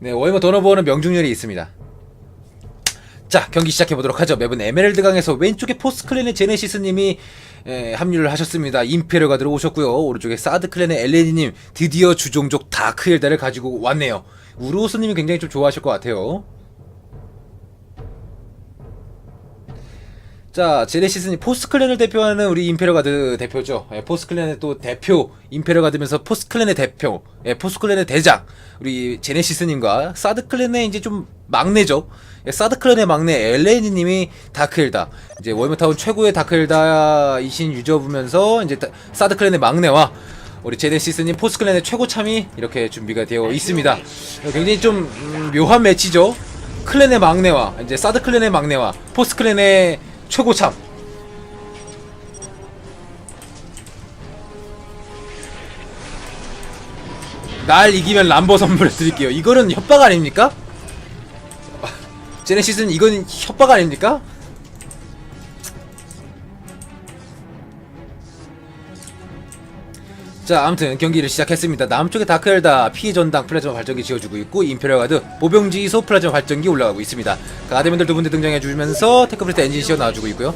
네, 워해머 더너버는 명중률이 있습니다. 자, 경기 시작해보도록 하죠. 맵은 에메랄드 강에서 왼쪽에 포스 클랜의 제네시스님이 에, 합류를 하셨습니다. 임페르가 들어오셨고요. 오른쪽에 사드 클랜의 엘레니님 드디어 주종족 다크엘다를 가지고 왔네요. 우르오스님이 굉장히 좀 좋아하실 것 같아요. 자, 제네시스님 포스클랜을 대표하는 우리 임페르가드 대표죠. 예, 포스클랜의 또 대표 임페르가드면서 포스클랜의 대표, 예, 포스클랜의 대장 우리 제네시스님과 사드클랜의 이제 좀 막내죠. 예, 사드클랜의 막내 엘레니님이 다크엘다. 이제 월메타운 최고의 다크엘다이신 유저부면서 이제 다- 사드클랜의 막내와 우리 제네시스님 포스클랜의 최고참이 이렇게 준비가 되어 있습니다. 어, 굉장히 좀 음, 묘한 매치죠. 클랜의 막내와 이제 사드 클랜의 막내와 포스 클랜의 최고참. 날 이기면 람보 선물 드릴게요. 이거는 협박 아닙니까? 제네시스는 이건 협박 아닙니까? 자 아무튼 경기를 시작했습니다. 남쪽에 다크엘다 피해 전당 플라즈마 발전기 지어주고 있고 임페리얼 가드 보병지 소 플라즈마 발전기 올라가고 있습니다. 가드맨들 두 분들 등장해주면서 테크프리트 엔진 시어 나와주고 있고요.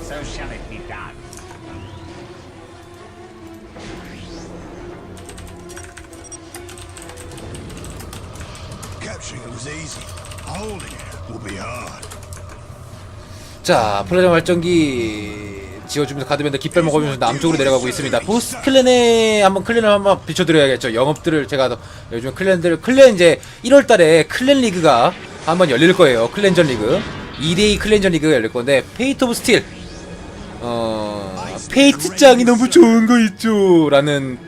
자 플라즈마 발전기 지어주면서 가드맨들 깃발 먹으면서 남쪽으로 내려가고 있습니다. 보스 클랜에 한번 클랜을 한번 비춰드려야겠죠. 영업들을 제가 더 요즘 클랜들 클랜 이제 1월달에 클랜 리그가 한번 열릴 거예요. 클랜전 리그. 2대2 클랜전 리그가 열릴 건데 페이트 오브 스틸. 어 페이트 짱이 너무 좋은 거 있죠? 라는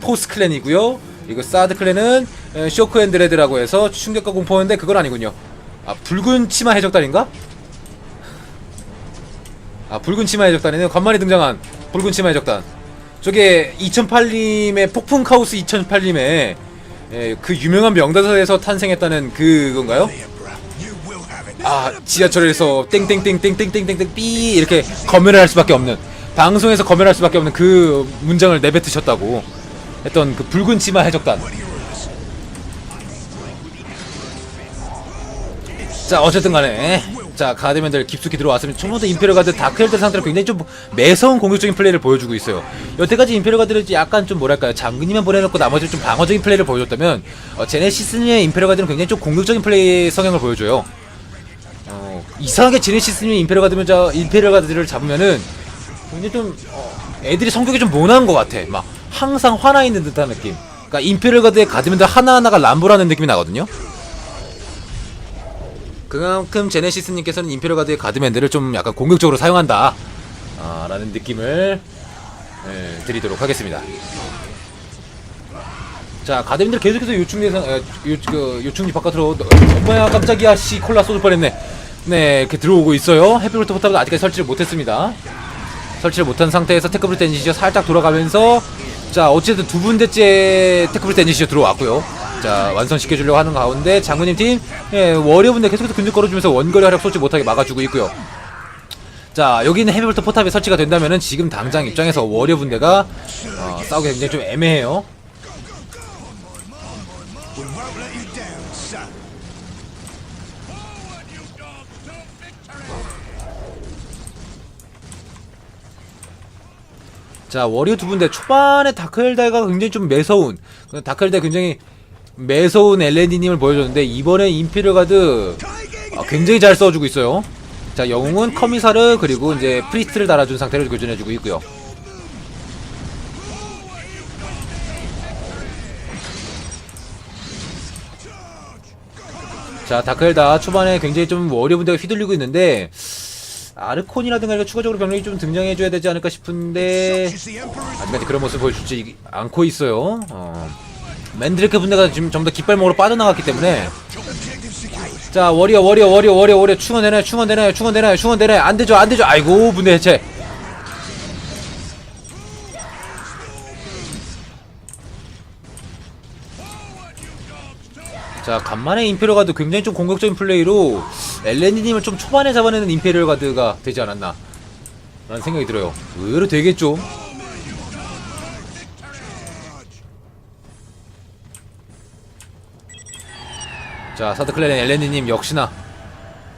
포스 클랜이고요. 이거 사드 클랜은 에, 쇼크 앤 드레드라고 해서 충격과 공포인데 그건 아니군요. 아 붉은 치마 해적단인가? 아 붉은 치마 해적단이네요 간만에 등장한 붉은 치마 해적단 저게 2008님의 폭풍 카오스 2008님의 예, 그 유명한 명다사에서 탄생했다는 그건가요? 아 지하철에서 땡땡땡땡땡땡땡땡 삐 이렇게 검열을 할 수밖에 없는 방송에서 검열할 수밖에 없는 그 문장을 내뱉으셨다고 했던 그 붉은 치마 해적단 자 어쨌든 간에 자 가드맨들 깊숙이 들어왔습니다. 초반부터 임페리얼 가드 다크헬드 상태로 굉장히 좀 매서운 공격적인 플레이를 보여주고 있어요. 여태까지 임페리얼 가드를 약간 좀 뭐랄까요? 장군이만 보내놓고 나머지 좀 방어적인 플레이를 보여줬다면 어, 제네시스의 임페리얼 가드는 굉장히 좀 공격적인 플레이 성향을 보여줘요. 어, 이상하게 제네시스님이 임페리얼 가드면 자 임페리얼 가드를 잡으면은 굉장히 좀 어, 애들이 성격이 좀 모난 것 같아. 막 항상 화나 있는 듯한 느낌. 그러니까 임페리얼 가드의 가드맨들 하나하나가 람보라는 느낌이 나거든요 그만큼 제네시스님께서는 임페리얼 가드의 가드맨들을 좀 약간 공격적으로 사용한다. 아, 라는 느낌을 예, 드리도록 하겠습니다. 자 가드맨들 계속해서 요충지에서 에, 요, 그, 요충지 바깥으로 어, 뭐야 깜짝이야. 씨 콜라 쏟을 뻔했네. 네 이렇게 들어오고 있어요. 해피볼트 포탑은 아직까지 설치를 못했습니다. 설치를 못한 상태에서 테크브리트 엔지시어 살짝 돌아가면서 자 어쨌든 두 군데째 테크브리트 엔지시어 들어왔고요 자 완성시켜주려고 하는 가운데 장군님 팀 예, 워리어분들 계속해서 근육 걸어주면서 원거리 활약 쏘지 못하게 막아주고 있고요 자 여기는 헤비볼트 포탑이 설치가 된다면은 지금 당장 입장에서 워리어분대가 어, 싸우기 굉장히 좀 애매해요. 자 워리어 두 분데 초반에 다크헬다가 굉장히 좀 매서운 그 다크헬다 굉장히 매서운 엘렌디님을 보여줬는데 이번에 임피리얼 가드 아, 굉장히 잘 써주고 있어요 자 영웅은 커미사르 그리고 이제 프리스트를 달아준 상태로 교전해주고 있고요 자 다크헬다 초반에 굉장히 좀 분대가 휘둘리고 있는데 아르콘이라든가 추가적으로 병력이 좀 등장해줘야 되지 않을까 싶은데 아직까지 그런 모습 보여주지 않고 있어요. 어. 맨드레크 분대가 지금 다 깃발목으로 빠져나갔기 때문에. 자 워리어 워리어 워리어 워리어 워리어. 충원 되나요 충원 되나요 충원 되나요 충원 되나요 안 되죠 안 되죠. 아이고 분대 해체. 자 간만에 임페리얼 가드 굉장히 좀 공격적인 플레이로 엘렌디님을 좀 초반에 잡아내는 임페리얼 가드가 되지 않았나. 라는 생각이 들어요. 의외로 되겠죠 자 사드 클랜의 엘렌디님 역시나